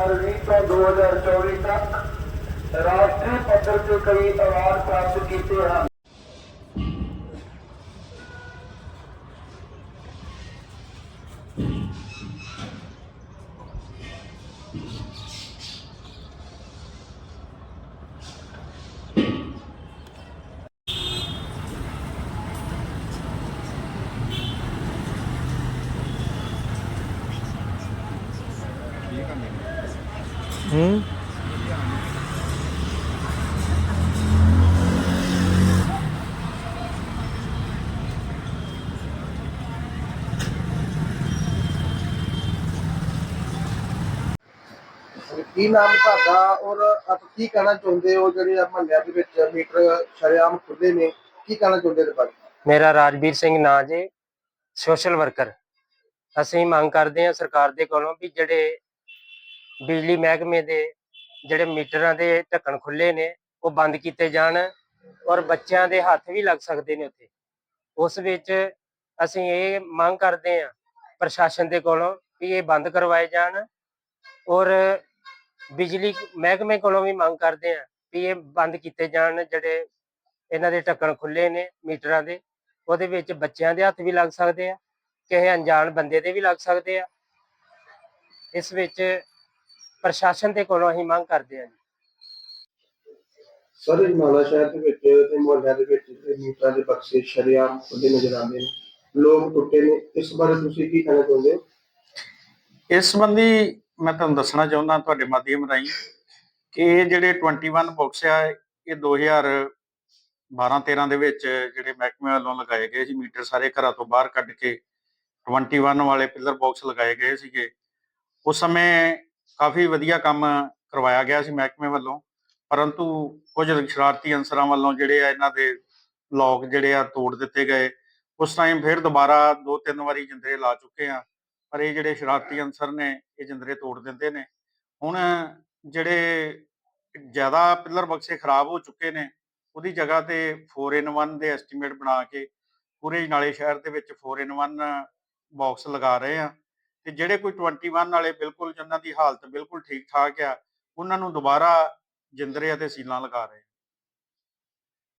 अठारहवीं तो दो हज़ार चौबीस तक राष्ट्रीय पत्र से कई अवार्ड प्राप्त किए हैं। ये कम ਹੂੰ ਕੀ ਨਾਮ ਤੁਹਾਡਾ ਔਰ ਆਪ ਕੀ ਕਹਿਣਾ ਚਾਹੁੰਦੇ ਹੋ ਜਿਹੜੇ ਮਹੱਲਿਆਂ ਦੇ ਵਿੱਚ ਮੀਟਰ ਸ਼ਰੇਆਮ ਖੁੱਲੇ ਨੇ? ਕੀ ਕਹਿਣਾ ਚਾਹੁੰਦੇ ਨੇ ਬਾਰੇ ਮੇਰਾ ਰਾਜਵੀਰ ਸਿੰਘ ਨਾਂ ਜੇ ਸੋਸ਼ਲ ਵਰਕਰ ਅਸੀਂ ਮੰਗ ਕਰਦੇ ਹਾਂ ਸਰਕਾਰ ਦੇ ਕੋਲੋਂ ਵੀ ਜਿਹੜੇ ਬਿਜਲੀ ਮਹਿਕਮੇ ਦੇ ਜਿਹੜੇ ਮੀਟਰਾਂ ਦੇ ਢੱਕਣ ਖੁੱਲੇ ਨੇ, ਉਹ ਬੰਦ ਕੀਤੇ ਜਾਣ ਔਰ ਬੱਚਿਆਂ ਦੇ ਹੱਥ ਵੀ ਲੱਗ ਸਕਦੇ ਨੇ ਉੱਥੇ। ਉਸ ਵਿੱਚ ਅਸੀਂ ਇਹ ਮੰਗ ਕਰਦੇ ਹਾਂ ਪ੍ਰਸ਼ਾਸਨ ਦੇ ਕੋਲੋਂ ਵੀ ਇਹ ਬੰਦ ਕਰਵਾਏ ਜਾਣ ਔਰ ਬਿਜਲੀ ਮਹਿਕਮੇ ਕੋਲੋਂ ਵੀ ਮੰਗ ਕਰਦੇ ਹਾਂ ਵੀ ਇਹ ਬੰਦ ਕੀਤੇ ਜਾਣ ਜਿਹੜੇ ਇਹਨਾਂ ਦੇ ਢੱਕਣ ਖੁੱਲੇ ਨੇ ਮੀਟਰਾਂ ਦੇ, ਉਹਦੇ ਵਿੱਚ ਬੱਚਿਆਂ ਦੇ ਹੱਥ ਵੀ ਲੱਗ ਸਕਦੇ ਆ, ਕਿਸੇ ਅਣਜਾਣ ਬੰਦੇ ਦੇ ਵੀ ਲੱਗ ਸਕਦੇ ਆ। ਇਸ ਵਿੱਚ ਪ੍ਰਸ਼ਾਸਨ ਦੇ ਕੋਲੋਂ ਅਸੀਂ ਮੰਗ ਕਰਦੇ ਹਾਂ ਜੀ। ਸਰ ਮਾਲਾ ਸ਼ਹਿਰ ਦੇ ਵਿੱਚ ਤੇ ਮੁਹੱਲਿਆਂ ਦੇ ਵਿੱਚ ਮੀਟਰਾਂ ਦੇ ਬਕਸੇ ਸ਼ਰੇਆਮ ਖੁੱਲੇ ਨਜ਼ਰ ਆਉਂਦੇ ਨੇ। ਲੋਕ ਟੁੱਟੇ ਨੇ। ਇਸ ਬਾਰੇ ਤੁਸੀਂ ਕੀ ਕਹਿਣਾ ਚਾਹੁੰਦੇ ਹੋ? ਇਸ ਸੰਬੰਧੀ ਮੈਂ ਤੁਹਾਨੂੰ ਦੱਸਣਾ ਚਾਹੁੰਦਾ ਤੁਹਾਡੇ ਮਾਧਿਅਮ ਰਾਹੀਂ ਕਿ ਇਹ ਜਿਹੜੇ 21 ਬਾਕਸ ਆ ਇਹ 2012-13 ਦੇ ਵਿੱਚ ਜਿਹੜੇ ਮਹਿਕਮੇ ਵੱਲੋਂ ਲਗਾਏ ਗਏ ਸੀ ਮੀਟਰ ਸਾਰੇ ਘਰਾਂ ਤੋਂ ਬਾਹਰ ਕੱਢ ਕੇ 21 ਵਾਲੇ ਪਿਲਰ ਬਾਕਸ ਲਗਾਏ ਗਏ ਸੀਗੇ। ਉਸ ਸਮੇਂ ਕਾਫੀ ਵਧੀਆ ਕੰਮ ਕਰਵਾਇਆ ਗਿਆ ਸੀ ਮਹਿਕਮੇ ਵੱਲੋਂ। ਪਰੰਤੂ ਕੁਝ ਸ਼ਰਾਰਤੀ ਅਨਸਰਾਂ ਵੱਲੋਂ ਜਿਹੜੇ ਆ ਇਹਨਾਂ ਦੇ ਲੋਕ ਜਿਹੜੇ ਆ ਤੋੜ ਦਿੱਤੇ ਗਏ। ਉਸ ਟਾਈਮ ਫਿਰ ਦੁਬਾਰਾ ਦੋ ਤਿੰਨ ਵਾਰੀ ਜਿੰਦਰੇ ਲਾ ਚੁੱਕੇ ਆ। ਪਰ ਇਹ ਜਿਹੜੇ ਸ਼ਰਾਰਤੀ ਅਨਸਰ ਨੇ, ਇਹ ਜਿੰਦਰੇ ਤੋੜ ਦਿੰਦੇ ਨੇ। ਹੁਣ ਜਿਹੜੇ ਜ਼ਿਆਦਾ ਪਿਲਰ ਬਕਸੇ ਖਰਾਬ ਹੋ ਚੁੱਕੇ ਨੇ, ਉਹਦੀ ਜਗ੍ਹਾ ਤੇ 4 ਇਨ 1 ਦੇ ਐਸਟੀਮੇਟ ਬਣਾ ਕੇ ਪੂਰੇ ਨਾਲੇ ਸ਼ਹਿਰ ਦੇ ਵਿੱਚ 4 ਇਨ 1 ਬਾਕਸ ਲਗਾ ਰਹੇ ਆ। ਤੇ ਜਿਹੜੇ ਕੋਈ 21 ਵਾਲੇ ਬਿਲਕੁਲ ਜਿਨ੍ਹਾਂ ਦੀ ਹਾਲਤ ਬਿਲਕੁਲ ਠੀਕ ਠਾਕ ਆ, ਉਹਨਾਂ ਨੂੰ ਦੁਬਾਰਾ ਜਿੰਦਰੇ ਅਤੇ ਸੀਲਾਂ ਲਗਾ ਰਹੇ